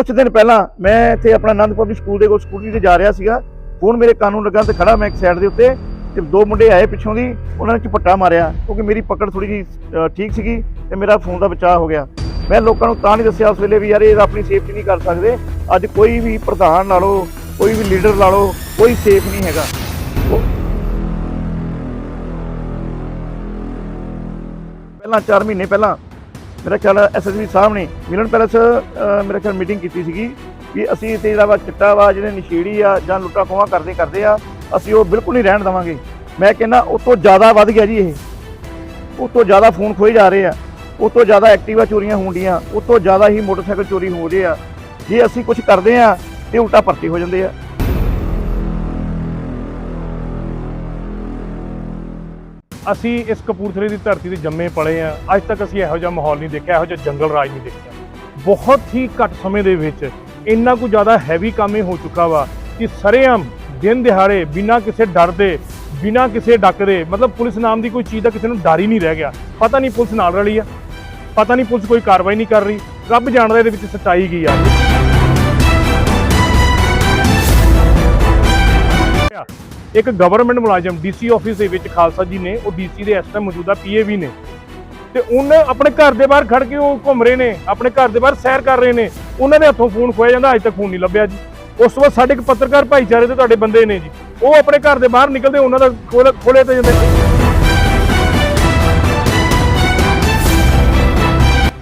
ਕੁਝ ਦਿਨ ਪਹਿਲਾਂ ਮੈਂ ਇੱਥੇ ਆਪਣਾ ਆਨੰਦ ਪਬਲਿਕ ਸਕੂਲ ਦੇ ਕੋਲ ਸਕੂਟਰੀ ਤੇ ਜਾ ਰਿਹਾ ਸੀਗਾ। ਫੋਨ ਮੇਰੇ ਕਾਨੂੰਨ ਲੱਗਾ ਤੇ ਖੜਾ ਮੈਂ ਇੱਕ ਸਾਈਡ ਦੇ ਉੱਤੇ ਤੇ ਦੋ ਮੁੰਡੇ ਆਏ ਪਿੱਛੋਂ ਦੀ, ਉਹਨਾਂ ਨੇ ਝਪੱਟਾ ਮਾਰਿਆ ਕਿਉਂਕਿ ਮੇਰੀ ਪਕੜ ਥੋੜੀ ਜੀ ਠੀਕ ਸੀਗੀ ਤੇ ਮੇਰਾ ਫੋਨ ਦਾ ਬਚਾਅ ਹੋ ਗਿਆ। ਮੈਂ ਲੋਕਾਂ ਨੂੰ ਤਾਂ ਨਹੀਂ ਦੱਸਿਆ ਉਸ ਵੇਲੇ ਵੀ ਯਾਰ ਇਹ ਆਪਣੀ ਸੇਫਟੀ ਨਹੀਂ ਕਰ ਸਕਦੇ। ਅੱਜ ਕੋਈ ਵੀ ਪ੍ਰਧਾਨ ਲਾ ਲਓ, ਕੋਈ ਵੀ ਲੀਡਰ ਲਾ ਲਓ, ਕੋਈ ਸੇਫ ਨਹੀਂ ਹੈਗਾ। ਪਹਿਲਾਂ 4 ਮਹੀਨੇ ਪਹਿਲਾਂ ਮੇਰਾ ਖਿਆਲ ਐਸਐਸਪੀ ਸਾਹਿਬ ਨੇ ਮਿਲਨ ਪੈਲਸ ਮੇਰਾ ਖਿਆਲ ਮੀਟਿੰਗ ਕੀਤੀ ਸੀਗੀ ਵੀ ਅਸੀਂ ਤੇ ਜਿਹੜਾ ਵਾ ਚਿੱਟਾ ਵਾ, ਜਿਹੜੇ ਨਸ਼ੇੜੀ ਆ ਜਾਂ ਲੁੱਟਾ ਖੋਹਾਂ ਕਰਦੇ ਕਰਦੇ ਆ, ਅਸੀਂ ਉਹ ਬਿਲਕੁਲ ਨਹੀਂ ਰਹਿਣ ਦੇਵਾਂਗੇ। ਮੈਂ ਕਹਿੰਦਾ ਉਸ ਤੋਂ ਜ਼ਿਆਦਾ ਵੱਧ ਗਿਆ ਜੀ ਇਹ। ਉਸ ਤੋਂ ਜ਼ਿਆਦਾ ਫੋਨ ਖੋਏ ਜਾ ਰਹੇ ਆ। ਉਸ ਤੋਂ ਜ਼ਿਆਦਾ ਐਕਟਿਵਾ ਚੋਰੀਆਂ ਹੁੰਦੀਆਂ ਉਸ ਤੋਂ ਜ਼ਿਆਦਾ ਹੀ ਮੋਟਰਸਾਈਕਲ ਚੋਰੀ ਹੋ ਰਹੇ ਆ। ਜੇ ਅਸੀਂ ਕੁਝ ਕਰਦੇ ਆ, ਤੇ ਉਲਟਾ ਭਰਤੀ ਹੋ ਜਾਂਦੇ ਆ। ਅਸੀਂ ਇਸ ਕਪੂਰਥਲੇ ਦੀ ਧਰਤੀ ਤੇ ਜੰਮੇ ਪਲੇ ਆ। ਅੱਜ ਤੱਕ ਅਸੀਂ ਇਹੋ ਜਿਹਾ ਮਾਹੌਲ ਨਹੀਂ ਦੇਖਿਆ, ਇਹੋ ਜਿਹਾ ਜੰਗਲ ਰਾਜ ਨਹੀਂ ਦੇਖਿਆ। ਬਹੁਤ ਹੀ ਘੱਟ ਸਮੇਂ ਦੇ ਵਿੱਚ ਇੰਨਾ ਕੁ ਜ਼ਿਆਦਾ ਹੈਵੀ ਕੰਮ ਇਹ ਹੋ ਚੁੱਕਾ ਵਾ ਕਿ ਸਰੇਆਮ ਦਿਨ ਦਿਹਾੜੇ ਬਿਨਾਂ ਕਿਸੇ ਡਰ ਦੇ, ਬਿਨਾਂ ਕਿਸੇ ਡੱਕ ਦੇ, ਮਤਲਬ ਪੁਲਿਸ ਨਾਮ ਦੀ ਕੋਈ ਚੀਜ਼ ਦਾ ਕਿਸੇ ਨੂੰ ਡਰ ਹੀ ਨਹੀਂ ਰਹਿ ਗਿਆ। ਪਤਾ ਨਹੀਂ ਪੁਲਿਸ ਨਾਲ ਰਲੀ ਆ, ਪਤਾ ਨਹੀਂ ਪੁਲਿਸ ਕੋਈ ਕਾਰਵਾਈ ਨਹੀਂ ਕਰ ਰਹੀ। ਰੱਬ ਜਾਣਦਾ ਇਹਦੇ ਵਿੱਚ ਸੱਚਾਈ ਕੀ ਆ। ਇੱਕ ਗਵਰਨਮੈਂਟ ਮੁਲਾਜ਼ਮ ਡੀਸੀ ਆਫਿਸ ਦੇ ਵਿੱਚ ਖਾਲਸਾ ਜੀ ਨੇ, ਉਹ ਡੀਸੀ ਦੇ ਇਸ ਟਾਈਮ ਮੌਜੂਦਾ ਪੀਏਵੀ ਨੇ। ਤੇ ਉਹਨੇ ਆਪਣੇ ਘਰ ਦੇ ਬਾਹਰ ਖੜ ਕੇ ਉਹ ਘੁੰਮ ਰਹੇ ਨੇ, ਆਪਣੇ ਘਰ ਦੇ ਬਾਹਰ ਸੈਰ ਕਰ ਰਹੇ ਨੇ। ਉਹਨਾਂ ਦੇ ਹੱਥੋਂ ਫੋਨ ਖੋਇਆ ਜਾਂਦਾ, ਅਜੇ ਤੱਕ ਫੋਨ ਨਹੀਂ ਲੱਭਿਆ ਜੀ। ਉਸ ਤੋਂ ਬਾਅਦ ਸਾਡੇ ਇੱਕ ਪੱਤਰਕਾਰ ਭਾਈਚਾਰੇ ਦੇ ਤੁਹਾਡੇ ਬੰਦੇ ਨੇ ਜੀ। ਉਹ ਆਪਣੇ ਘਰ ਦੇ ਬਾਹਰ ਨਿਕਲਦੇ, ਉਹਨਾਂ ਦਾ ਖੋਲ- ਖੋਲੇ ਤੇ ਜਾਂਦੇ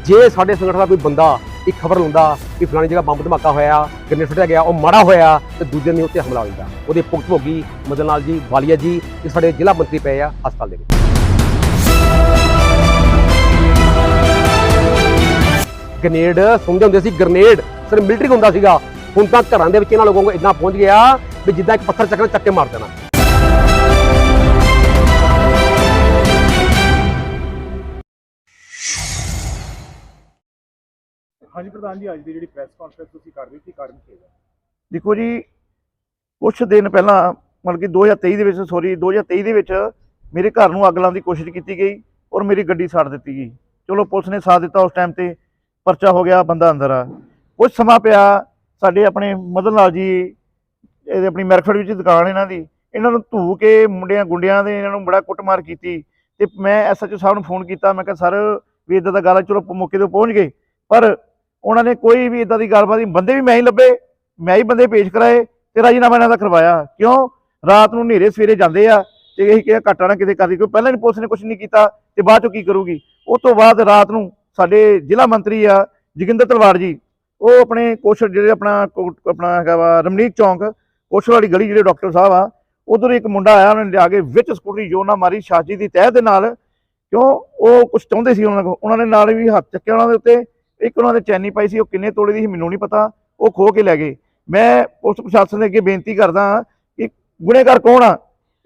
ਜੇ ਸਾਡੇ ਸੰਗਠਨ ਦਾ ਕੋਈ ਬੰਦਾ ਇੱਕ ਖਬਰ ਲਾਉਂਦਾ ਕਿ ਫਲਾਣੀ ਜਗ੍ਹਾ ਬੰਬ ਧਮਾਕਾ ਹੋਇਆ ਗ੍ਰਨੇਡ ਸੁੱਟਿਆ ਗਿਆ, ਉਹ ਮਾੜਾ ਹੋਇਆ ਤੇ ਦੂਜੇ ਦਿਨ ਉੱਤੇ ਹਮਲਾ ਹੋ ਜਾਂਦਾ। ਉਹਦੇ ਭੁਗਤ ਭੋਗੀ ਮਦਨ ਲਾਲ ਜੀ, ਵਾਲੀਆ ਜੀ, ਇਹ ਸਾਡੇ ਜ਼ਿਲ੍ਹਾ ਮੰਤਰੀ ਪਏ ਆ ਹਸਪਤਾਲ ਦੇ ਵਿੱਚ। ਗ੍ਰਨੇਡ ਸੁਣਦੇ ਹੁੰਦੇ ਸੀ, ਗ੍ਰਨੇਡ ਸਿਰ ਮਿਲਟਰੀ ਹੁੰਦਾ ਸੀਗਾ। ਹੁਣ ਤਾਂ ਘਰਾਂ ਦੇ ਵਿੱਚ ਇਹਨਾਂ ਲੋਕਾਂ ਕੋਲ ਇੰਨਾ ਪਹੁੰਚ ਗਿਆ ਵੀ ਜਿੱਦਾਂ ਇੱਕ ਪੱਥਰ ਚੱਕਣਾ ਚੱਕੇ ਮਾਰ ਦੇਣਾ। ਹਾਂਜੀ ਪ੍ਰਧਾਨ ਜੀ ਅੱਜ ਦੀ ਜਿਹੜੀ ਪ੍ਰੈਸ ਕਾਨਫਰੰਸ ਤੁਸੀਂ ਕਰ ਰਹੇ ਸੀ ਕਾਰਨ ਕੀ ਹੈ? ਦੇਖੋ ਜੀ ਕੁਛ ਦਿਨ ਪਹਿਲਾਂ ਮਤਲਬ ਕਿ 2023 ਦੇ ਵਿੱਚ ਸੌਰੀ 2023 ਦੇ ਵਿੱਚ ਮੇਰੇ ਘਰ ਨੂੰ ਅੱਗ ਲਾਉਣ ਦੀ ਕੋਸ਼ਿਸ਼ ਕੀਤੀ ਗਈ ਔਰ ਮੇਰੀ ਗੱਡੀ ਸਾੜ ਦਿੱਤੀ ਗਈ। ਚਲੋ ਪੁਲਿਸ ਨੇ ਸਾਥ ਦਿੱਤਾ ਉਸ ਟਾਈਮ ਤੇ ਪਰਚਾ ਹੋ ਗਿਆ ਬੰਦਾ ਅੰਦਰ ਆ। ਕੁਝ ਸਮਾਂ ਪਿਆ ਸਾਡੇ ਆਪਣੇ ਮਦਨ ਲਾਲ ਜੀ ਇਹਦੇ ਆਪਣੀ ਮੈਰਫੜ ਵਿੱਚ ਦੁਕਾਨ ਇਹਨਾਂ ਦੀ ਇਹਨਾਂ ਨੂੰ ਧੂ ਕੇ ਮੁੰਡਿਆਂ ਗੁੰਡਿਆਂ ਦੇ ਇਹਨਾਂ ਨੂੰ ਬੜਾ ਕੁੱਟਮਾਰ ਕੀਤੀ ਤੇ ਮੈਂ ਐਸਐਚਓ ਸਾਹਿਬ ਨੂੰ ਫੋਨ ਕੀਤਾ ਮੈਂ ਕਿਹਾ ਸਰ ਵੀ ਇਦਾਂ ਦਾ ਗੱਲ ਆ, ਚਲੋ ਮੌਕੇ ਤੇ ਪਹੁੰਚ ਗਏ। ਪਰ ਉਹਨਾਂ ਨੇ ਕੋਈ ਵੀ ਇਦਾਂ ਦੀ ਗੱਲਬਾਤ ਨਹੀਂ। ਬੰਦੇ ਵੀ ਮੈਂ ਹੀ ਲੱਭੇ, ਮੈਂ ਹੀ ਬੰਦੇ ਪੇਸ਼ ਕਰਾਏ ਤੇ ਰਾਜੀਨਾਮਾ ਇਹਨਾਂ ਦਾ ਕਰਵਾਇਆ। ਕਿਉਂ? ਰਾਤ ਨੂੰ ਹਨੇਰੇ ਸਵੇਰੇ ਜਾਂਦੇ ਆ ਤੇ ਇਹੀ ਕਿਹਾ ਘਾਟਾ ਨਾ ਕਿਤੇ ਕਰਦੀ ਕੋਈ ਪਹਿਲਾਂ ਨਹੀਂ ਪੁਲਿਸ ਨੇ ਕੁਝ ਨਹੀਂ ਕੀਤਾ ਤੇ ਬਾਅਦ ਚੋਂ ਕੀ ਕਰੂਗੀ? ਉਸ ਤੋਂ ਬਾਅਦ ਰਾਤ ਨੂੰ ਸਾਡੇ ਜ਼ਿਲ੍ਹਾ ਮੰਤਰੀ ਆ ਜੋਗਿੰਦਰ ਤਲਵਾੜ ਜੀ, ਉਹ ਆਪਣੇ ਕੋਸ਼ਲ ਜਿਹੜੇ ਆਪਣਾ ਕੋ- ਆਪਣਾ ਹੈਗਾ ਵਾ ਰਮਨੀਕ ਚੌਂਕ, ਕੋਸ਼ਲ ਵਾਲੀ ਗਲੀ ਜਿਹੜੇ ਡਾਕਟਰ ਸਾਹਿਬ ਆ, ਉਧਰ ਇੱਕ ਮੁੰਡਾ ਆਇਆ, ਉਹਨੇ ਲਿਆ ਕੇ ਵਿੱਚ ਸਕੂਟਰੀ ਜੋ ਨਾ ਮਾਰੀ ਸ਼ਾਜੀ ਦੀ ਤਹਿ ਦੇ ਨਾਲ, ਕਿਉਂ? ਉਹ ਕੁਝ ਚਾਹੁੰਦੇ ਸੀ ਉਹਨਾਂ ਕੋਲ। ਉਹਨਾਂ ਨੇ ਨਾਲ ਵੀ ਹੱਥ ਚੱਕਿਆ ਉਹਨਾਂ ਦੇ ਉੱਤੇ ਇੱਕ ਉਹਨਾਂ ਦੇ ਚੈਨੀ ਪਾਈ ਸੀ, ਉਹ ਕਿੰਨੇ ਤੋੜੇ ਦੀ ਸੀ ਮੈਨੂੰ ਨਹੀਂ ਪਤਾ, ਉਹ ਖੋ ਕੇ ਲੈ ਗਏ। ਮੈਂ ਪੁਲਿਸ ਪ੍ਰਸ਼ਾਸਨ ਦੇ ਅੱਗੇ ਬੇਨਤੀ ਕਰਦਾ ਕਿ ਗੁਨੇਗਾਰ ਕੌਣ ਆ?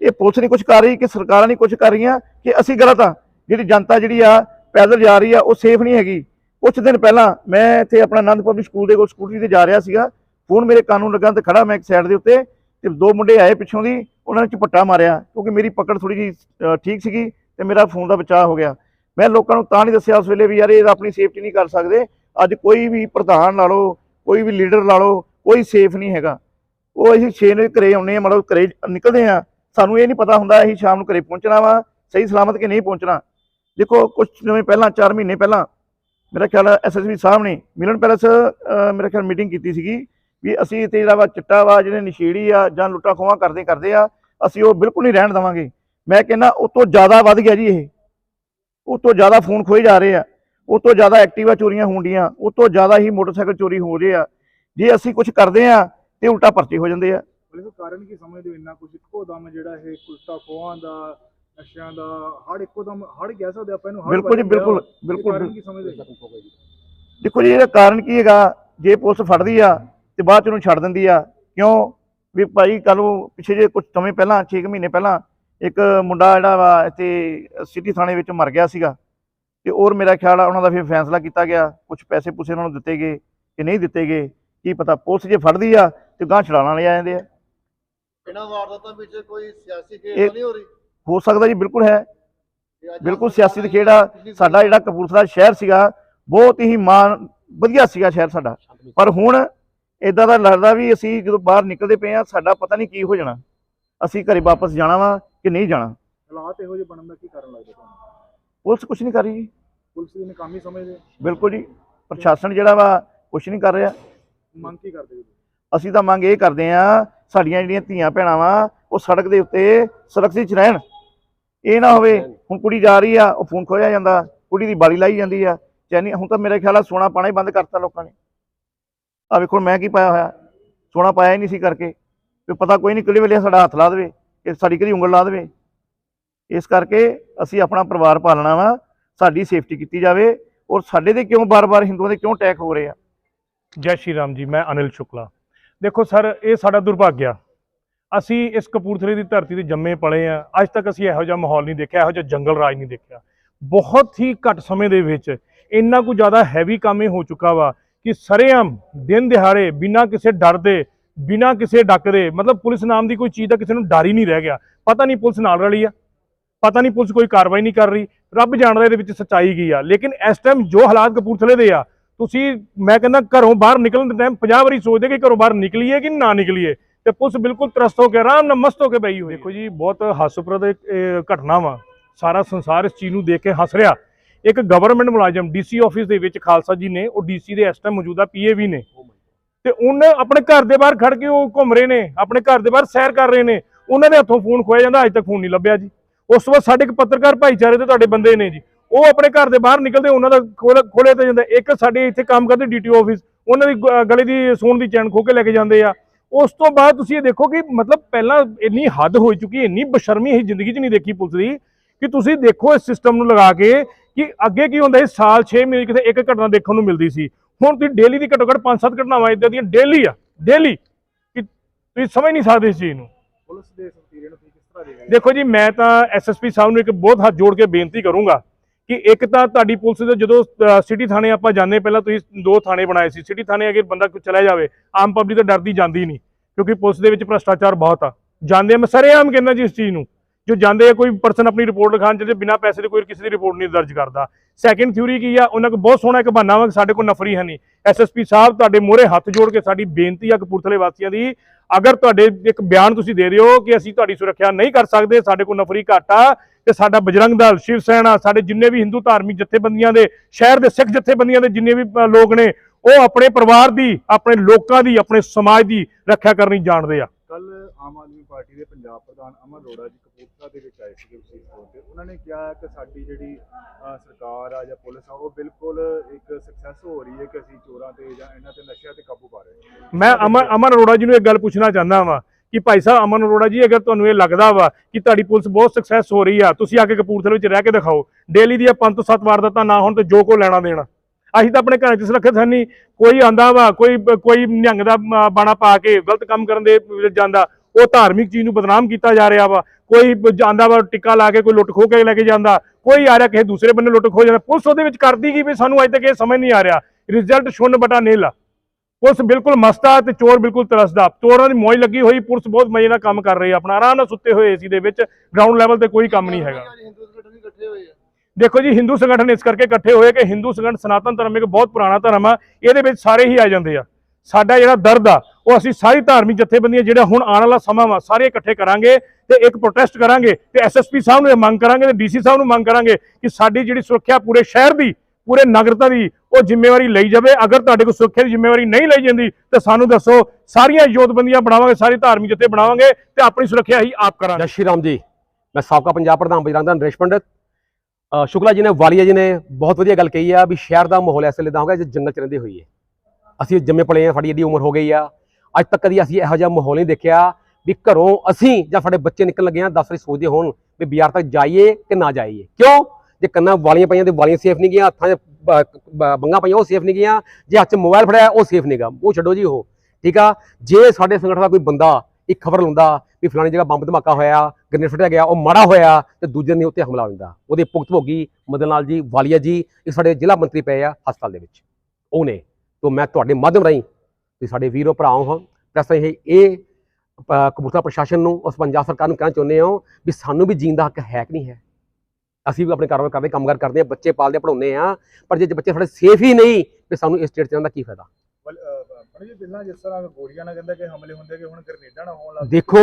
ਇਹ ਪੁਲਿਸ ਨਹੀਂ ਕੁਝ ਕਰ ਰਹੀ, ਕਿ ਸਰਕਾਰਾਂ ਨਹੀਂ ਕੁਝ ਕਰ ਰਹੀਆਂ, ਕਿ ਅਸੀਂ ਗਲਤ ਆ? ਜਿਹੜੀ ਜਨਤਾ ਜਿਹੜੀ ਆ, ਪੈਦਲ ਜਾ ਰਹੀ ਆ, ਉਹ ਸੇਫ ਨਹੀਂ ਹੈਗੀ। ਕੁਝ ਦਿਨ ਪਹਿਲਾਂ ਮੈਂ ਇੱਥੇ ਆਪਣਾ ਆਨੰਦ ਪਬਲਿਕ ਸਕੂਲ ਦੇ ਕੋਲ ਸਕੂਟਰੀ ਤੇ ਜਾ ਰਿਹਾ ਸੀਗਾ। ਫੋਨ ਮੇਰੇ ਕਾਨੂੰਨ ਲੱਗਾ ਤੇ ਖੜਾ ਮੈਂ ਇੱਕ ਸਾਈਡ ਦੇ ਉੱਤੇ, ਤੇ ਦੋ ਮੁੰਡੇ ਆਏ ਪਿੱਛੋਂ ਦੀ, ਉਹਨਾਂ ਨੇ ਝਪੱਟਾ ਮਾਰਿਆ, ਕਿਉਂਕਿ ਮੇਰੀ ਪਕੜ ਥੋੜੀ ਜੀ ਠੀਕ ਸੀਗੀ ਤੇ ਮੇਰਾ ਫੋਨ ਦਾ ਬਚਾਅ ਹੋ ਗਿਆ। ਮੈਂ ਲੋਕਾਂ ਨੂੰ ਤਾਂ ਨਹੀਂ ਦੱਸਿਆ ਉਸ ਵੇਲੇ ਵੀ ਯਾਰ ਇਹ ਆਪਣੀ ਸੇਫਟੀ ਨਹੀਂ ਕਰ ਸਕਦੇ। ਅੱਜ ਕੋਈ ਵੀ ਪ੍ਰਧਾਨ ਲਾ ਲਓ, ਕੋਈ ਵੀ ਲੀਡਰ ਲਾ ਲਓ, ਕੋਈ ਸੇਫ ਨਹੀਂ ਹੈਗਾ। ਉਹ ਅਸੀਂ ਛੇ ਵਜੇ ਘਰੇ ਆਉਂਦੇ ਆ ਮਤਲਬ ਘਰੇ ਨਿਕਲਦੇ ਆ ਸਾਨੂੰ ਇਹ ਨਹੀਂ ਪਤਾ ਹੁੰਦਾ ਅਸੀਂ ਸ਼ਾਮ ਨੂੰ ਘਰੇ ਪਹੁੰਚਣਾ ਵਾ, ਸਹੀ ਸਲਾਮਤ ਕਿ ਨਹੀਂ ਪਹੁੰਚਣਾ। ਦੇਖੋ ਕੁਝ ਜਿਵੇਂ ਪਹਿਲਾਂ 4 ਮਹੀਨੇ ਪਹਿਲਾਂ ਮੇਰਾ ਖਿਆਲ ਐਸਐਸਪੀ ਸਾਹਿਬ ਨੇ ਮਿਲਨ ਪੈਲਸ ਮੇਰਾ ਖਿਆਲ ਮੀਟਿੰਗ ਕੀਤੀ ਸੀਗੀ ਵੀ ਅਸੀਂ ਤੇ ਜਿਹੜਾ ਵਾ ਚਿੱਟਾ ਵਾ ਜਿਹੜੇ ਨਸ਼ੇੜੀ ਆ ਜਾਂ ਲੁੱਟਾ ਖੋਹਾਂ ਕਰਦੇ ਕਰਦੇ ਆ, ਅਸੀਂ ਉਹ ਬਿਲਕੁਲ ਨਹੀਂ ਰਹਿਣ ਦੇਵਾਂਗੇ। ਮੈਂ ਕਹਿੰਦਾ ਉਸ ਤੋਂ ਜ਼ਿਆਦਾ ਵੱਧ ਗਿਆ ਜੀ ਇਹ। ਉਸ ਤੋਂ ਜ਼ਿਆਦਾ ਫੋਨ ਖੋਏ ਜਾ ਰਹੇ ਆ ਉਸ ਤੋਂ ਜ਼ਿਆਦਾ ਐਕਟਿਵਾ ਚੋਰੀਆਂ ਹੋਣਡੀਆਂ ਉਸ ਤੋਂ ਜ਼ਿਆਦਾ ਹੀ ਮੋਟਰਸਾਈਕਲ ਚੋਰੀ ਹੋ ਰਹੇ ਆ ਜੇ ਅਸੀਂ ਕੁਝ ਕਰਦੇ ਆ ਤੇ ਉਲਟਾ ਭਰਤੀ ਹੋ ਜਾਂਦੇ ਆ ਪੁਲਿਸ ਕਾਰਨ ਕੀ ਸਮਝਦੇ ਹੋ ਇੰਨਾ ਕੁਝ ਇੱਕੋ ਦਮ ਜਿਹੜਾ ਇਹ ਕੁਲਤਾ ਖੋਹਾਂ ਦਾ ਨਸ਼ਿਆਂ ਦਾ ਹੜ ਇੱਕੋ ਦਮ ਹੜ ਕਹਿ ਸਕਦੇ ਆਪਾਂ ਇਹਨੂੰ ਬਿਲਕੁਲ ਜੀ ਬਿਲਕੁਲ ਬਿਲਕੁਲ। ਕੀ ਸਮਝਦੇ? ਦੇਖੋ ਜੀ ਇਹਦਾ ਕਾਰਨ ਕੀ ਹੈਗਾ ਜੇ ਪੁਲਿਸ ਫੜਦੀ ਆ ਤੇ ਬਾਅਦ ਚ ਉਹਨੂੰ ਛੱਡ ਦਿੰਦੀ ਆ ਕਿਉਂ ਵੀ ਭਾਈ ਕੱਲ ਨੂੰ ਪਿੱਛੇ ਜੇ ਕੁਝ ਸਮੇਂ ਪਹਿਲਾਂ 6 ਮਹੀਨੇ ਪਹਿਲਾਂ ਇੱਕ ਮੁੰਡਾ ਜਿਹੜਾ ਵਾ ਇੱਥੇ ਸਿਟੀ ਥਾਣੇ ਵਿੱਚ ਮਰ ਗਿਆ ਸੀਗਾ ਤੇ ਔਰ ਮੇਰਾ ਖਿਆਲ ਆ ਉਹਨਾਂ ਦਾ ਫਿਰ ਫੈਸਲਾ ਕੀਤਾ ਗਿਆ ਕੁਝ ਪੈਸੇ ਪੂਸੇ ਉਹਨਾਂ ਨੂੰ ਦਿੱਤੇ ਗਏ ਕਿ ਨਹੀਂ ਦਿੱਤੇ ਗਏ ਕੀ ਪਤਾ ਪੁਲਿਸ ਜੇ ਫੜਦੀ ਆ ਤੇ ਗਾਂ ਛਡਾਣ ਵਾਲੇ ਆ ਜਾਂਦੇ ਆ। ਇਹਨਾਂ ਵਾਰਦਾਤਾਂ ਵਿੱਚ ਕੋਈ ਸਿਆਸੀ ਖੇਡ ਨਹੀਂ ਹੋ ਰਹੀ? ਹੋ ਸਕਦਾ ਜੀ ਬਿਲਕੁਲ ਹੈ। ਬਿਲਕੁਲ ਸਿਆਸੀ ਖੇਡ ਆ। ਸਾਡਾ ਜਿਹੜਾ ਕਪੂਰਥਲਾ ਸ਼ਹਿਰ ਸੀਗਾ ਬਹੁਤ ਹੀ ਮਾਣ ਵਧੀਆ ਸੀਗਾ ਸ਼ਹਿਰ ਸਾਡਾ। ਪਰ ਹੁਣ ਇਦਾਂ ਦਾ ਲੱਗਦਾ ਵੀ ਅਸੀਂ ਜਦੋਂ ਬਾਹਰ ਨਿਕਲਦੇ ਪਏ ਆ ਸਾਡਾ ਪਤਾ ਨਹੀਂ ਕੀ ਹੋ ਜਾਣਾ। ਅਸੀਂ ਘਰੇ ਵਾਪਸ ਜਾਣਾ ਵਾ ਕਿ ਨਹੀਂ ਜਾਣਾ? ਹਾਲਾਤ ਇਹੋ ਜਿਹੇ ਬਣਨ ਦਾ ਕੀ ਕਾਰਨ ਲੱਗਦਾ ਤੁਹਾਨੂੰ? ਪੁਲਿਸ ਕੁਝ ਨਹੀਂ ਕਰ ਰਹੀ ਜੀ। ਪੁਲਿਸ ਦੀ ਨਕਾਮੀ ਸਮਝਦੇ ਬਿਲਕੁਲ ਜੀ। ਪ੍ਰਸ਼ਾਸਨ ਜਿਹੜਾ ਵਾ ਕੁਝ ਨਹੀਂ ਕਰ ਰਿਹਾ। ਮੰਗ ਕੀ ਕਰਦੇ ਹੋ? ਅਸੀਂ ਤਾਂ ਮੰਗ ਇਹ ਕਰਦੇ ਆ ਸਾਡੀਆਂ ਜਿਹੜੀਆਂ ਧੀਆਂ ਭੈਣਾਂ ਵਾ ਉਹ ਸੜਕ ਦੇ ਉੱਤੇ ਸੁਰੱਖਿਅਤ ਰਹਿਣ। ਇਹ ਨਾ ਹੋਵੇ ਹੁਣ ਕੁੜੀ ਜਾ ਰਹੀ ਆ ਉਹ ਫੋਨ ਖੋਇਆ ਜਾਂਦਾ ਕੁੜੀ ਦੀ ਬਾਲੀ ਲਾਈ ਜਾਂਦੀ ਆ। ਚੈਨੀ ਹੁਣ ਤਾਂ ਮੇਰੇ ਖਿਆਲ ਆ ਸੋਨਾ ਪਾਣਾ ਹੀ ਬੰਦ ਕਰਤਾ ਲੋਕਾਂ ਨੇ। ਆ ਵੇਖੋ ਮੈਂ ਕੀ ਪਾਇਆ ਹੋਇਆ? ਸੋਨਾ ਪਾਇਆ ਹੀ ਨਹੀਂ ਸੀ ਕਰਕੇ। ਵੀ ਪਤਾ ਕੋਈ ਨਹੀਂ ਕਿਹੜੇ ਵੇਲੇ ਸਾਡਾ ਹੱਥ ਲਾ ਦੇਵੇ। ਕਿ ਸਾਡੀ ਕਿਹਦੀ ਉਂਗਲ ਲਾ ਦੇਵੇ। ਇਸ ਕਰਕੇ ਅਸੀਂ ਆਪਣਾ ਪਰਿਵਾਰ ਪਾਲਣਾ ਵਾ, ਸਾਡੀ ਸੇਫਟੀ ਕੀਤੀ ਜਾਵੇ ਔਰ ਸਾਡੇ ਤੇ ਕਿਉਂ ਬਾਰ-ਬਾਰ ਹਿੰਦੂਆਂ ਦੇ ਕਿਉਂ ਅਟੈਕ ਹੋ ਰਹੇ ਆ? ਜੈ ਸ਼੍ਰੀ ਰਾਮ ਜੀ, ਮੈਂ ਅਨਿਲ ਸ਼ੁਕਲਾ। ਦੇਖੋ ਸਰ, ਇਹ ਸਾਡਾ ਦੁਰਭਾਗਿਆ ਅਸੀਂ ਇਸ ਕਪੂਰਥਲੇ ਦੀ ਧਰਤੀ ਤੇ ਜੰਮੇ ਪਲੇ ਆ। ਅੱਜ ਤੱਕ ਅਸੀਂ ਇਹੋ ਜਿਹਾ ਮਾਹੌਲ ਨਹੀਂ ਦੇਖਿਆ, ਇਹੋ ਜਿਹਾ ਜੰਗਲ ਰਾਜ ਨਹੀਂ ਦੇਖਿਆ। ਬਹੁਤ ਹੀ ਘੱਟ ਸਮੇਂ ਦੇ ਵਿੱਚ ਇੰਨਾ ਕੁ ਜ਼ਿਆਦਾ ਹੈਵੀ ਕੰਮ ਇਹ ਹੋ ਚੁੱਕਾ ਵਾ ਕਿ ਸਰੇਆਮ ਦਿਨ ਦਿਹਾੜੇ ਬਿਨਾਂ ਕਿਸੇ ਡਰ ਦੇ ਬਿਨਾਂ ਕਿਸੇ ਡੱਕ ਦੇ, ਮਤਲਬ ਪੁਲਿਸ ਨਾਮ ਦੀ ਕੋਈ ਚੀਜ਼ ਦਾ ਕਿਸੇ ਨੂੰ ਡਰ ਹੀ ਨਹੀਂ ਰਹਿ ਗਿਆ। ਪਤਾ ਨਹੀਂ ਪੁਲਿਸ ਨਾਲ ਰਲੀ ਆ, ਪਤਾ ਨਹੀਂ ਪੁਲਿਸ ਕੋਈ ਕਾਰਵਾਈ ਨਹੀਂ ਕਰ ਰਹੀ। ਰੱਬ ਜਾਣਦਾ ਇਹਦੇ ਵਿੱਚ ਸੱਚਾਈ ਕੀ ਆ। ਲੇਕਿਨ ਇਸ ਟਾਈਮ ਜੋ ਹਾਲਾਤ ਕਪੂਰਥਲੇ ਦੇ ਆ, ਤੁਸੀਂ, ਮੈਂ ਕਹਿੰਦਾ ਘਰੋਂ ਬਾਹਰ ਨਿਕਲਣ ਦੇ ਟਾਈਮ 50 ਵਾਰੀ ਸੋਚਦੇ ਕਿ ਘਰੋਂ ਬਾਹਰ ਨਿਕਲੀਏ ਕਿ ਨਾ ਨਿਕਲੀਏ। ਤੇ ਪੁਲਿਸ ਬਿਲਕੁਲ ਤਰਸਤ ਹੋ ਕੇ, ਆਰਾਮ ਨਾਲ ਮਸਤ ਹੋ ਕੇ ਬਈ ਹੋਈ ਦੇਖੋ ਜੀ, ਬਹੁਤ ਹਾਸੋਪ੍ਰਦ ਘਟਨਾ ਵਾ। ਸਾਰਾ ਸੰਸਾਰ ਇਸ ਚੀਜ਼ ਨੂੰ ਦੇਖ ਕੇ ਹੱਸ ਰਿਹਾ। ਇੱਕ ਗਵਰਨਮੈਂਟ ਮੁਲਾਜ਼ਮ ਡੀਸੀ ਆਫਿਸ ਦੇ ਵਿੱਚ ਖਾਲਸਾ ਜੀ ਨੇ, ਉਹ ਡੀਸੀ ਦੇ ਇਸ ਟਾਈਮ ਮੌਜੂਦਾ ਪੀਏ ਵੀ ਨੇ। ਤੇ ਉਹਨੇ ਆਪਣੇ ਘਰ ਦੇ ਬਾਹਰ ਖੜ ਕੇ ਉਹ ਘੁੰਮ ਰਹੇ ਨੇ, ਆਪਣੇ ਘਰ ਦੇ ਬਾਹਰ ਸੈਰ ਕਰ ਰਹੇ ਨੇ, ਉਹਨਾਂ ਦੇ ਹੱਥੋਂ ਫੋਨ ਖੋਇਆ ਜਾਂਦਾ, ਅੱਜ ਤੱਕ ਫੋਨ ਨਹੀਂ ਲੱਭਿਆ ਜੀ। ਉਸ ਤੋਂ ਬਾਅਦ ਸਾਡੇ ਇੱਕ ਪੱਤਰਕਾਰ ਭਾਈਚਾਰੇ ਦੇ ਤੁਹਾਡੇ ਬੰਦੇ ਨੇ ਜੀ, ਉਹ ਆਪਣੇ ਘਰ ਦੇ ਬਾਹਰ ਨਿਕਲਦੇ, ਉਹਨਾਂ ਦਾ ਖੋਲੇ ਤੇ ਜਾਂਦਾ। ਇੱਕ ਸਾਡੇ ਇੱਥੇ ਕੰਮ ਕਰਦੇ ਡੀਟੀਓ ਆਫਿਸ, ਉਹਨਾਂ ਦੀ ਗ- ਗਲੇ ਦੀ ਸੋਨ ਦੀ ਚੈਨ ਖੋ ਕੇ ਲੈ ਕੇ ਜਾਂਦੇ ਆ। ਉਸ ਤੋਂ ਬਾਅਦ ਤੁਸੀਂ ਇਹ ਦੇਖੋ ਕਿ ਮਤਲਬ ਪਹਿਲਾਂ ਇੰਨੀ ਹੱਦ ਹੋ ਚੁੱਕੀ ਇੰਨੀ ਬਸ਼ਰਮੀ ਅਸੀਂ ਜ਼ਿੰਦਗੀ 'ਚ ਨਹੀਂ ਦੇਖੀ ਪੁਲਿਸ ਦੀ, ਕਿ ਤੁਸੀਂ ਦੇਖੋ ਇਸ ਸਿਸਟਮ ਨੂੰ ਲਗਾ ਕੇ ਕਿ ਅੱਗੇ ਕੀ ਹੁੰਦਾ ਸੀ, ਸਾਲ 6 ਮਹੀਨੇ ਕਿਤੇ ਇੱਕ ਘਟਨਾ ਦੇਖਣ ਨੂੰ ਮਿਲਦੀ ਸੀ। ਹੁਣ ਤੁਸੀਂ ਡੇਲੀ ਦੀ ਘੱਟੋ ਘੱਟ 5-7 ਘਟਨਾਵਾਂ ਇਦਾਂ ਦੀਆਂ ਡੇਲੀ ਆ ਡੇਲੀ ਕਿ ਤੁਸੀਂ ਸਮਝ ਨਹੀਂ ਸਕਦੇ ਇਸ ਚੀਜ਼ ਨੂੰ। ਪੁਲਿਸ ਦੇ ਸੰਤੀਰੇ ਨੂੰ ਕਿਸ ਤਰ੍ਹਾਂ ਦੇਖਦੇ ਦੇਖੋ ਜੀ ਮੈਂ ਤਾਂ ਐਸਐਸਪੀ ਸਾਹਿਬ ਨੂੰ ਇੱਕ ਬਹੁਤ ਹੱਥ ਜੋੜ ਕੇ ਬੇਨਤੀ ਕਰੂੰਗਾ ਕਿ ਇੱਕ ਤਾਂ ਤੁਹਾਡੀ ਪੁਲਿਸ ਦੇ ਜਦੋਂ ਸਿਟੀ ਥਾਣੇ ਆਪਾਂ ਜਾਂਦੇ ਪਹਿਲਾਂ ਤੁਸੀਂ ਦੋ ਥਾਣੇ ਬਣਾਏ ਸੀ। ਸਿਟੀ ਥਾਣੇ ਅਗਰ ਬੰਦਾ ਕੋਈ ਚਲਾ ਜਾਵੇ ਆਮ ਪਬਲਿਕ ਤਾਂ ਡਰਦੀ ਜਾਂਦੀ ਨਹੀਂ ਕਿਉਂਕਿ ਪੁਲਿਸ ਦੇ ਵਿੱਚ ਭ੍ਰਸ਼ਟਾਚਾਰ ਬਹੁਤ ਆ। ਜਾਂਦੇ ਆ, ਮੈਂ ਸਰੇਆਮ ਕਹਿੰਦਾ ਜੀ ਇਸ ਚੀਜ਼ ਨੂੰ। ਜੋ ਜਾਂਦੇ ਆ ਕੋਈ ਪਰਸਨ ਆਪਣੀ ਰਿਪੋਰਟ ਲਿਖਾਉਣ ਜਿਹੜੇ ਬਿਨਾਂ ਪੈਸੇ ਦੇ ਕੋਈ ਕਿਸੇ ਦੀ ਰਿਪੋਰਟ ਨਹੀਂ ਦਰਜ ਕਰਦਾ। ਸੈਕਿੰਡ ਥਿਊਰੀ ਕੀ ਆ, ਉਹਨਾਂ ਕੋਲ ਬਹੁਤ ਸੋਹਣਾ ਇੱਕ ਬਹਾਨਾ ਵਾ ਸਾਡੇ ਕੋਲ ਨਫਰੀ ਹੈ ਨਹੀਂ। ਐਸਐਸਪੀ ਸਾਹਿਬ ਤੁਹਾਡੇ ਮੂਹਰੇ ਹੱਥ ਜੋੜ ਕੇ ਸਾਡੀ ਬੇਨਤੀ ਆ ਕਪੂਰਥਲੇ ਵਾਸੀਆਂ ਦੀ, ਅਗਰ ਤੁਹਾਡੇ ਇੱਕ ਬਿਆਨ ਤੁਸੀਂ ਦੇ ਰਹੇ ਹੋ ਕਿ ਅਸੀਂ ਤੁਹਾਡੀ ਸੁਰੱਖਿਆ ਨਹੀਂ ਕਰ ਸਕਦੇ, ਸਾਡੇ ਕੋਲ ਨਫਰੀ ਘੱਟ ਆ, ਤੇ ਸਾਡਾ ਬਜਰੰਗ ਦਲ, ਸ਼ਿਵ ਸੈਨਾ, ਸਾਡੇ ਜਿੰਨੇ ਵੀ ਹਿੰਦੂ ਧਾਰਮਿਕ ਜਥੇਬੰਦੀਆਂ ਦੇ, ਸ਼ਹਿਰ ਦੇ ਸਿੱਖ ਜਥੇਬੰਦੀਆਂ ਦੇ ਜਿੰਨੇ ਵੀ ਲੋਕ ਨੇ, ਉਹ ਆਪਣੇ ਪਰਿਵਾਰ ਦੀ, ਆਪਣੇ ਲੋਕਾਂ ਦੀ, ਆਪਣੇ ਸਮਾਜ ਦੀ ਰੱਖਿਆ ਕਰਨੀ ਜਾਣਦੇ ਆ। ਕੱਲ ਆਮ ਆਦਮੀ ਪਾਰਟੀ ਦੇ ਪੰਜਾਬ ਪ੍ਰਧਾਨ ਅਮਰ ਅਰੋੜਾ ਜੀ ਕਪੂਰਥਲਾ ਦੇ ਵਿੱਚ ਆਏ ਸੀਗੇ ਵਿਸ਼ੇਸ਼ ਤੌਰ ਤੇ ਉਹਨਾਂ ਨੇ ਕਿਹਾ ਕਿ ਸਾਡੀ ਜਿਹੜੀ ਸਰਕਾਰ ਆ ਜਾਂ ਪੁਲਿਸ ਆ ਉਹ ਬਿਲਕੁਲ ਇੱਕ ਸਕਸੈਸ ਹੋ ਰਹੀ ਹੈ ਕਿ ਅਸੀਂ ਚੋਰਾਂ ਤੇ ਜਾਂ ਇਹਨਾਂ ਤੇ ਨਸ਼ਿਆਂ ਤੇ ਕਾਬੂ ਪਾ ਰਹੇ ਹਾਂ। ਮੈਂ ਅਮਨ ਅਮਨ ਅਰੋੜਾ ਜੀ ਨੂੰ ਇੱਕ ਗੱਲ ਪੁੱਛਣਾ ਚਾਹੁੰਦਾ ਵਾਂ ਕਿ ਭਾਈ ਸਾਹਿਬ ਅਮਨ ਅਰੋੜਾ ਜੀ ਅਗਰ ਤੁਹਾਨੂੰ ਇਹ ਲੱਗਦਾ ਵਾ ਕਿ ਤੁਹਾਡੀ ਪੁਲਿਸ ਬਹੁਤ ਸਕਸੈਸ ਹੋ ਰਹੀ ਆ ਤੁਸੀਂ ਆ ਕੇ ਕਪੂਰਥਲੇ ਵਿੱਚ ਰਹਿ ਕੇ ਦਿਖਾਓ। ਡੇਲੀ ਦੀਆਂ ਪੰਜ ਤੋਂ ਸੱਤ ਵਾਰਦਾਤਾਂ ਨਾ ਹੋਣ ਤੇ ਜੋ ਕੋ ਲੈਣਾ ਦੇਣਾ। ਅਸੀਂ ਤਾਂ ਆਪਣੇ ਘਰਾਂ 'ਚ ਸੁਰੱਖਿਅਤ ਹੈ ਨਹੀਂ। ਕੋਈ ਆਂਦਾ ਵਾ ਕੋਈ ਕੋਈ ਨਿਹੰਗ ਦਾ ਬਾਣਾ ਪਾ ਕੇ ਗਲਤ ਕੰਮ ਕਰਨ ਦੇ ਜਾਂਦਾ। ਉਹ ਧਾਰਮਿਕ ਚੀਜ਼ ਨੂੰ ਬਦਨਾਮ ਕੀਤਾ ਜਾ ਰਿਹਾ ਵਾ। ਕੋਈ ਜਾਂਦਾ ਵਾ, ਟਿੱਕਾ ਲਾ ਕੇ ਕੋਈ ਲੁੱਟ ਖੋ ਕੇ ਲੈ ਕੇ ਜਾਂਦਾ। ਕੋਈ ਆ ਰਿਹਾ, ਕਿਸੇ ਦੂਸਰੇ ਬੰਨੇ ਲੁੱਟ ਖੋ ਜਾਂਦਾ। ਪੁਲਿਸ ਉਹਦੇ ਵਿੱਚ ਕਰਦੀ ਕੀ ਵੀ ਸਾਨੂੰ ਅੱਜ ਤੱਕ ਇਹ ਸਮਝ ਨਹੀਂ ਆ ਰਿਹਾ। ਰਿਜ਼ਲਟ ਸ਼ੁੰਨ ਬਟਾ ਨੇਲਾ ਪੁਲਿਸ ਬਿਲਕੁਲ ਮਸਤਾ ਤੇ ਚੋਰ ਬਿਲਕੁਲ ਤਰਸਦਾ। ਚੋਰਾਂ ਦੀ ਮੌਜ ਲੱਗੀ ਹੋਈ, ਪੁਲਿਸ ਬਹੁਤ ਮਜ਼ੇ ਨਾਲ ਕੰਮ ਕਰ ਰਹੀ ਹੈ ਆਪਣਾ। ਆਰਾਮ ਨਾਲ ਸੁੱਤੇ ਹੋਏ ਏਸੀ ਦੇ ਵਿੱਚ ਗਰਾਊਂਡ ਲੈਵਲ ਤੇ ਕੋਈ ਕੰਮ ਨਹੀਂ ਹੈਗਾ। ਦੇਖੋ ਜੀ ਹਿੰਦੂ ਸੰਗਠਨ ਇਸ ਕਰਕੇ ਇਕੱਠੇ ਹੋਏ ਕਿ ਹਿੰਦੂ ਸੰਗਠਨ ਸਨਾਤਨ ਧਰਮ ਇੱਕ ਬਹੁਤ ਪੁਰਾਣਾ ਧਰਮ ਆ। ਇਹਦੇ ਵਿੱਚ ਸਾਰੇ ਹੀ ਆ ਜਾਂਦੇ ਆ। ਸਾਡਾ ਜਿਹੜਾ ਦਰਦ ਆ ਉਹ ਅਸੀਂ ਸਾਰੀ ਧਾਰਮਿਕ ਜਥੇਬੰਦੀਆਂ ਜਿਹੜਾ ਹੁਣ ਆਉਣ ਵਾਲਾ ਸਮਾਂ ਵਾ ਸਾਰੇ ਇਕੱਠੇ ਕਰਾਂਗੇ ਤੇ ਇੱਕ ਪ੍ਰੋਟੈਸਟ ਕਰਾਂਗੇ ਤੇ ਐਸਐਸਪੀ ਸਾਹਿਬ ਨੂੰ ਮੰਗ ਕਰਾਂਗੇ ਤੇ ਡੀਸੀ ਸਾਹਿਬ ਨੂੰ ਮੰਗ ਕਰਾਂਗੇ ਕਿ ਸਾਡੀ ਜਿਹੜੀ ਸੁਰੱਖਿਆ ਪੂਰੇ ਸ਼ਹਿਰ ਦੀ ਪੂਰੇ ਨਗਰਤਾ ਦੀ ਉਹ ਜ਼ਿੰਮੇਵਾਰੀ ਲਈ ਜਾਵੇ। ਅਗਰ ਤੁਹਾਡੇ ਕੋਲ ਸੁਰੱਖਿਆ ਦੀ ਜ਼ਿੰਮੇਵਾਰੀ ਨਹੀਂ ਲਈ ਜਾਂਦੀ ਤੇ ਸਾਨੂੰ ਦੱਸੋ ਸਾਰੀਆਂ ਯੋਧਬੰਦੀਆਂ ਬਣਾਵਾਂਗੇ ਸਾਰੀ ਧਾਰਮਿਕ ਜਥੇ ਬਣਾਵਾਂਗੇ ਤੇ ਆਪਣੀ ਸੁਰੱਖਿਆ ਹੀ ਆਪ ਕਰਾਂਗੇ। ਜੈ ਸ਼੍ਰੀ ਰਾਮ ਜੀ। ਮੈਂ ਸਾਬਕਾ ਪੰਜਾਬ ਪ੍ਰਧਾਨ ਬਜਰੰਗ ਦਾ ਨਰੇਸ਼ ਪੰਡਤ। ਅ, ਸ਼ੁਕਲਾ ਜੀ ਨੇ ਵਾਲੀਆ ਜੀ ਨੇ ਬਹੁਤ ਵਧੀਆ ਗੱਲ ਕਹੀ ਆ ਵੀ ਸ਼ਹਿਰ ਦਾ ਮਾਹੌਲ ਐਸੇ ਦਾ ਹੋਗਾ ਜੇ ਜੰਗਲ ਚ ਰਹਿੰਦੇ ਹੈ। ਅਸੀਂ ਜੰਮੇ ਪਲੇ ਆ ਸਾਡੀ ਇਹਦੀ ਉਮਰ ਹੋ ਗਈ ਆ। ਅੱਜ ਤੱਕ ਕਦੀ ਅਸੀਂ ਇਹੋ ਜਿਹਾ ਮਾਹੌਲ ਨਹੀਂ ਦੇਖਿਆ ਵੀ ਘਰੋਂ ਅਸੀਂ ਜਾਂ ਸਾਡੇ ਬੱਚੇ ਨਿਕਲ ਲੱਗੇ ਆ 10 ਵਾਰੀ ਸੋਚਦੇ ਹੋਣ ਵੀ ਬਾਜ਼ਾਰ ਤੱਕ ਜਾਈਏ ਕਿ ਨਾ ਜਾਈਏ। ਕਿਉਂ? ਜੇ ਕੰਨਾਂ ਵਾਲੀਆਂ ਪਈਆਂ ਤੇ ਵਾਲੀਆਂ ਸੇਫ ਨਹੀਂ ਗਈਆਂ, ਹੱਥਾਂ 'ਚ ਬ- ਬ- ਬੰਗਾ ਪਈਆਂ, ਉਹ ਸੇਫ ਨਹੀਂ ਗਈਆਂ। ਜੇ ਹੱਥ 'ਚ ਮੋਬਾਈਲ ਫੜਿਆ, ਉਹ ਸੇਫ ਨਹੀਂਗਾ ਉਹ ਛੱਡੋ ਜੀ ਉਹ। ਠੀਕ ਆ? ਜੇ ਸਾਡੇ ਸੰਗਠਨ ਦਾ ਕੋਈ ਬੰਦਾ ਇੱਕ ਖਬਰ ਲਾਉਂਦਾ ਵੀ ਫਲਾਣੀ ਜਗ੍ਹਾ ਬੰਬ ਧਮਾਕਾ ਹੋਇਆ ਗ੍ਰਨੇਡ ਫਟਿਆ ਗਿਆ, ਉਹ ਮਾੜਾ ਹੋਇਆ, ਤੇ ਦੂਜੇ ਦਿਨ ਉੱਤੇ ਹਮਲਾ ਹੋ ਜਾਂਦਾ ਉਹਦੇ ਪੁਖਤ ਭੋਗੀ ਮਦਨ ਲਾਲ ਜੀ, ਵਾਲੀਆ ਜੀ, ਇਹ ਸਾਡੇ ਜ਼ਿਲ੍ਹਾ ਮੰਤਰੀ ਪਏ ਆ ਹਸਪਤਾਲ ਦੇ ਵਿੱਚ। ਉਹ ਨੇ। ਤੋਂ ਮੈਂ ਤੁਹਾਡੇ ਮਾਧਿਅਮ ਰਾਹੀਂ ਤੇ ਸਾਡੇ ਵੀਰੋ ਭਰਾਓ ਹਾਂ ਪ੍ਰੈਸ ਇਹ ਪ- ਕਪੂਰਥਲਾ ਪ੍ਰਸ਼ਾਸਨ ਨੂੰ ਉਸ ਪੰਜਾਬ ਸਰਕਾਰ ਨੂੰ ਕਹਿਣਾ ਚਾਹੁੰਦੇ ਹਾਂ ਵੀ ਸਾਨੂੰ ਵੀ ਜੀਣ ਦਾ ਹੱਕ ਹੈ ਕਿ ਨਹੀਂ ਹੈ ਅਸੀਂ ਵੀ ਆਪਣੇ ਕਾਰੋਬਾਰ ਕਰਦੇ ਕੰਮਕਾਰ ਕਰਦੇ ਆ ਬੱਚੇ ਪਾਲਦੇ ਪੜਾਉਂਦੇ ਆ ਪਰ ਜੇ ਬੱਚੇ ਸਾਡੇ ਸੇਫ ਹੀ ਨਹੀਂ ਵੀ ਸਾਨੂੰ ਇਸ ਸਟੇਟ 'ਚ ਰਹਿਣ ਦਾ ਕੀ ਫਾਇਦਾ। ਦੇਖੋ।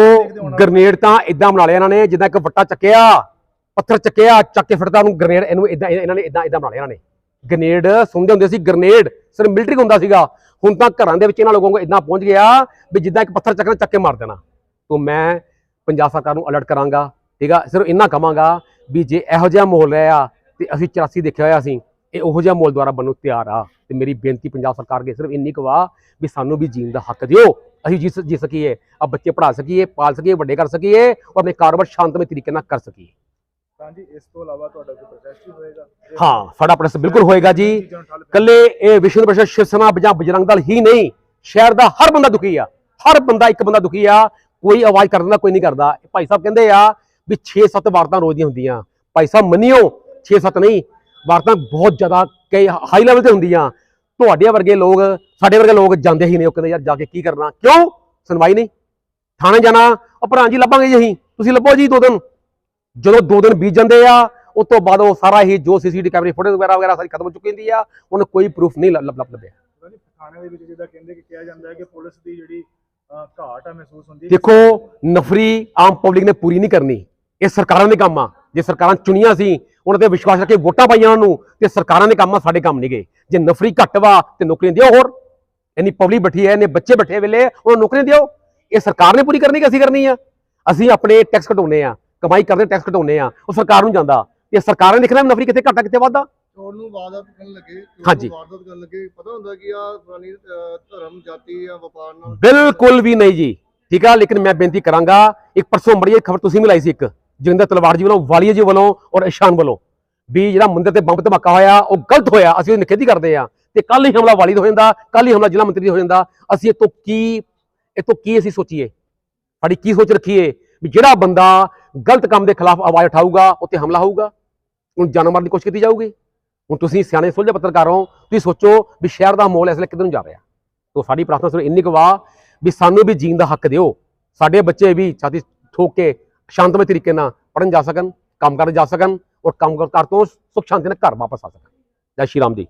ਗ੍ਰਨੇਡ ਤਾਂ ਇਦਾਂ ਬਣਾ ਲਿਆ ਇਹਨਾਂ ਨੇ ਜਿੱਦਾਂ ਇੱਕ ਵੱਟਾ ਚੱਕਿਆ ਪੱਥਰ ਚੱਕਿਆ ਚੱਕ ਕੇ ਫਿਰਦਾ ਨੂੰ ਗ੍ਰਨੇਡ ਇਹਨੂੰ ਇਦਾਂ ਇਹਨਾਂ ਨੇ ਇਦਾਂ ਇਦਾਂ ਬਣਾ ਲਿਆ ਇਹਨਾਂ ਨੇ ਗ੍ਰਨੇਡ ਸੁਣਦੇ ਹੁੰਦੇ ਸੀ ਗ੍ਰਨੇਡ ਸਿਰਫ ਮਿਲਟਰੀ ਹੁੰਦਾ ਸੀਗਾ। ਹੁਣ ਤਾਂ ਘਰਾਂ ਦੇ ਵਿੱਚ ਇਹਨਾਂ ਲੋਕਾਂ ਕੋਲ ਇਦਾਂ ਪਹੁੰਚ ਗਿਆ ਵੀ ਜਿੱਦਾਂ ਇੱਕ ਪੱਥਰ ਚੱਕਣਾ ਚੱਕ ਕੇ ਮਾਰ ਦੇਣਾ। ਤੋਂ ਮੈਂ ਪੰਜਾਬ ਸਰਕਾਰ ਨੂੰ ਅਲਰਟ ਕਰਾਂਗਾ, ਠੀਕ ਆ? ਸਿਰਫ ਇੰਨਾ ਕਹਾਂਗਾ ਵੀ ਜੇ ਇਹੋ ਜਿਹਾ ਮਾਹੌਲ ਰਿਹਾ ਤੇ ਅਸੀਂ 84 ਦੇਖਿਆ ਹੋਇਆ ਸੀ, ਇਹ ਉਹੋ ਜਿਹਾ ਮਾਹੌਲ ਦੁਆਰਾ ਬਣਨ ਨੂੰ ਤਿਆਰ ਆ। ਤੇ ਮੇਰੀ ਬੇਨਤੀ ਪੰਜਾਬ ਸਰਕਾਰ ਅੱਗੇ ਸਿਰਫ ਇੰਨੀ ਕਵਾ ਵੀ ਸਾਨੂੰ ਵੀ ਜੀਣ ਦਾ ਹੱਕ ਦਿਓ। ਅਸੀਂ ਜੀ ਜੀ ਸਕੀਏ ਆ ਬੱਚੇ ਪੜ੍ਹਾ ਸਕੀਏ, ਪਾਲ ਸਕੀਏ, ਵੱਡੇ ਕਰ ਸਕੀਏ ਔਰ ਆਪਣੇ ਕਾਰੋਬਾਰ ਸ਼ਾਂਤਮਈ ਤਰੀਕੇ ਨਾਲ ਕਰ ਸਕੀਏ। ਤਾਂ ਜੀ ਇਸ ਤੋਂ ਇਲਾਵਾ ਤੁਹਾਡਾ ਕੋਈ ਪ੍ਰੋਟੈਸਟ ਵੀ ਹੋਏਗਾ? ਹਾਂ ਸਾਡਾ ਪ੍ਰੈਸ ਬਿਲਕੁਲ ਹੋਏਗਾ ਜੀ। ਕੱਲੇ ਇਹ ਵਿਸ਼ਵ ਪ੍ਰਸ਼ਾ ਸ਼ਿਵ ਸੈਨਾ ਜਾਂ ਬਜਰੰਗ ਦਲ ਹੀ ਨਹੀਂ ਸ਼ਹਿਰ ਦਾ ਹਰ ਬੰਦਾ ਦੁਖੀ ਆ। ਹਰ ਬੰਦਾ ਇੱਕ ਬੰਦਾ ਦੁਖੀ ਆ ਕੋਈ ਆਵਾਜ਼ ਕਰ ਦਿੰਦਾ ਕੋਈ ਨਹੀਂ ਕਰਦਾ। ਭਾਈ ਸਾਹਿਬ ਕਹਿੰਦੇ ਆ ਵੀ 6-7 ਵਾਰਤਾਂ ਰੋਜ਼ ਦੀਆਂ ਹੁੰਦੀਆਂ। ਭਾਈ ਸਾਹਿਬ ਮੰਨਿਓ 6-7 ਨਹੀਂ ਵਾਰਤਾਂ ਬਹੁਤ ਜ਼ਿਆਦਾ ਕਈ ਹਾਈ ਲੈਵਲ ਤੇ ਹੁੰਦੀਆਂ। ਤੁਹਾਡੇ ਵਰਗੇ ਲੋਕ ਸਾਡੇ ਵਰਗੇ ਲੋਕ ਜਾਂਦੇ ਹੀ ਨਹੀਂ ਉਹ ਕਹਿੰਦੇ ਯਾਰ ਜਾ ਕੇ ਕੀ ਕਰਨਾ? ਕਿਉਂ? ਸੁਣਵਾਈ ਨਹੀਂ। ਥਾਣੇ ਜਾਣਾ ਉਹ ਭਰਾ ਜੀ ਲੱਭਾਂਗੇ ਜੀ ਅਸੀਂ। ਤੁਸੀਂ ਲੱਭੋ ਜੀ ਦੋ ਦਿਨ। ਜਦੋਂ ਦੋ ਦਿਨ ਬੀਤ ਜਾਂਦੇ ਆ ਉਸ ਤੋਂ ਬਾਅਦ ਉਹ ਸਾਰਾ ਹੀ ਜੋ ਸੀਸੀਟੀਵੀ ਕੈਮਰੇ ਫੁਟੇਜ ਵਗੈਰਾ ਵਗੈਰਾ ਸਾਰੀ ਖਤਮ ਹੋ ਚੁੱਕੀ ਹੁੰਦੀ ਆ ਉਹਨੂੰ ਕੋਈ ਪ੍ਰੂਫ ਨਹੀਂ ਲੱਭ ਲੱਭ ਲੱਭਿਆ ਜੀ ਥਾਣੇ ਦੇ ਵਿੱਚ ਜਿੱਦਾਂ ਕਹਿੰਦੇ ਕਿ ਕਿਹਾ ਜਾਂਦਾ ਹੈ ਕਿ ਪੁਲਿਸ ਦੀ ਜਿਹੜੀ ਅਹ, ਘਾਟ ਆ ਮਹਿਸੂਸ ਹੁੰਦੀ ਹੈ। ਦੇਖੋ ਨਫਰੀ ਆਮ ਪਬਲਿਕ ਨੇ ਪੂਰੀ ਨਹੀਂ ਕਰਨੀ। ਇਹ ਸਰਕਾਰਾਂ ਦੇ ਕੰਮ ਆ। ਜੇ ਸਰਕਾਰਾਂ ਚੁਣੀਆਂ ਸੀ ਉਹਨਾਂ ਤੇ ਵਿਸ਼ਵਾਸ ਰੱਖ ਕੇ ਵੋਟਾਂ ਪਾਈਆਂ ਉਹਨਾਂ ਨੂੰ ਤੇ ਸਰਕਾਰਾਂ ਦੇ ਕੰਮ ਆ ਸਾਡੇ ਕੰਮ ਨਹੀਂ ਗਏ ਜੇ ਨਫਰੀ ਘੱਟ ਵਾ ਤੇ ਨੌਕਰੀਆਂ ਦਿਓ ਹੋਰ। ਇੰਨੀ ਪਬਲਿਕ ਬੈਠੀ ਹੈ ਇੰਨੇ ਬੱਚੇ ਬੈਠੇ ਵੇਲੇ ਉਹਨਾਂ ਨੂੰ ਨੌਕਰੀਆਂ ਦਿਓ। ਇਹ ਸਰਕਾਰ ਨੇ ਪੂਰੀ ਕਰਨੀ ਕਿ ਅਸੀਂ ਕਰਨੀ ਆ? ਅਸੀਂ ਆਪਣੇ ਟੈਕਸ ਘਟਾਉਨੇ ਆ। ਕਮਾਈ ਕਰਦੇ ਟੈਕਸ ਘਟਾਉਨੇ ਆ ਉਹ ਸਰਕਾਰ ਨੂੰ ਜਾਂਦਾ। ਇਹ ਸਰਕਾਰਾਂ ਨੇ ਦੇਖਣਾ ਨਫਰੀ ਕਿੱਥੇ ਘਟਾ ਕਿੱਥੇ ਵਾਧਾ ਚੋਰ ਨੂੰ ਵਾਰਦਾਤ ਕਰਨ ਲੱਗੇ ਚੋਰ ਹਾਂਜੀ। ਨੂੰ ਵਾਰਦਾਤ ਕਰਨ ਲੱਗੇ ਪਤਾ ਹੁੰਦਾ ਕਿ ਆ ਫਲਾਨੀ ਅਹ, ਧਰਮ ਜਾਤੀ ਜਾਂ ਵਪਾਰ ਨਾਲ ਬਿਲਕੁਲ ਵੀ ਨਹੀਂ ਜੀ। ਠੀਕ ਆ ਲੇਕਿਨ ਮੈਂ ਬੇਨਤੀ ਕਰਾਂਗਾ ਇੱਕ ਪਰਸੋਂ ਬੜੀ ਖਬਰ ਤੁਸੀਂ ਮਿਲਾਈ ਸੀ ਇੱਕ ਜੋਗਿੰਦਰ ਤਲਵਾਰ ਜੀ ਵੱਲੋਂ ਵਾਲੀਆ ਜੀ ਵੱਲੋਂ ਔਰ ਇਸ਼ਾਨ ਵੱਲੋਂ ਵੀ ਜਿਹੜਾ ਮੰਦਿਰ ਤੇ ਬੰਬ ਧਮਾਕਾ ਹੋਇਆ ਉਹ ਗਲਤ ਹੋਇਆ ਅਸੀਂ ਉਹਦੀ ਨਿਖੇਧੀ ਕਰਦੇ ਆ। ਤੇ ਕੱਲ ਹੀ ਹਮਲਾ ਵਾਲੀ ਦਾ ਹੋ ਜਾਂਦਾ ਕੱਲ ਹੀ ਹਮਲਾ ਜ਼ਿਲ੍ਹਾ ਮੰਤਰੀ ਦਾ ਹੋ ਜਾਂਦਾ। ਅਸੀਂ ਇਹ ਤੋਂ ਕੀ ਇਹ ਤੋਂ ਕੀ ਅਸੀਂ ਸੋਚੀਏ? ਸਾਡੀ ਕੀ ਸੋਚ ਰੱਖੀਏ? ਵੀ ਜਿਹੜਾ ਬੰਦਾ ਗਲਤ ਕੰਮ ਦੇ ਖਿਲਾਫ ਆਵਾਜ਼ ਉਠਾਊਗਾ, ਉੱਤੇ ਹਮਲਾ ਹੋਊਗਾ, ਹੁਣ ਜਾਨ ਮਾਰਨ ਦੀ ਕੋਸ਼ਿਸ਼ ਕੀਤੀ ਜਾਊਗੀ। ਹੁਣ ਤੁਸੀਂ ਸਿਆਣੇ ਸੁਲਝੇ ਪੱਤਰਕਾਰ ਹੋ, ਤੁਸੀਂ ਸੋਚੋ ਵੀ ਸ਼ਹਿਰ ਦਾ ਮਾਹੌਲ ਇਸ ਵੇਲੇ ਕਿੱਧਰ ਨੂੰ ਜਾ ਰਿਹਾ। ਤੋ ਸਾਡੀ ਪ੍ਰਾਰਥਨਾ ਸਿਰ ਇੰਨੀ ਕੁ ਵਾ ਵੀ ਸਾਨੂੰ ਵੀ ਜੀਣ ਦਾ ਹੱਕ ਦਿਓ। ਸਾਡੇ ਬੱਚੇ ਵੀ ਛਾਤੀ ਠੋਕ ਕੇ ਸ਼ਾਂਤਮਈ ਤਰੀਕੇ ਨਾਲ ਪੜਨ ਜਾ ਸਕਣ, ਕੰਮ ਕਰਨ ਜਾ ਸਕਣ ਔਰ ਕੰਮ ਕਰ ਤੋਂ ਸੁਖ ਸ਼ਾਂਤੀ ਨਾਲ ਘਰ ਵਾਪਸ ਆ ਸਕਣ। ਜੈ ਸ਼੍ਰੀ ਰਾਮ ਜੀ।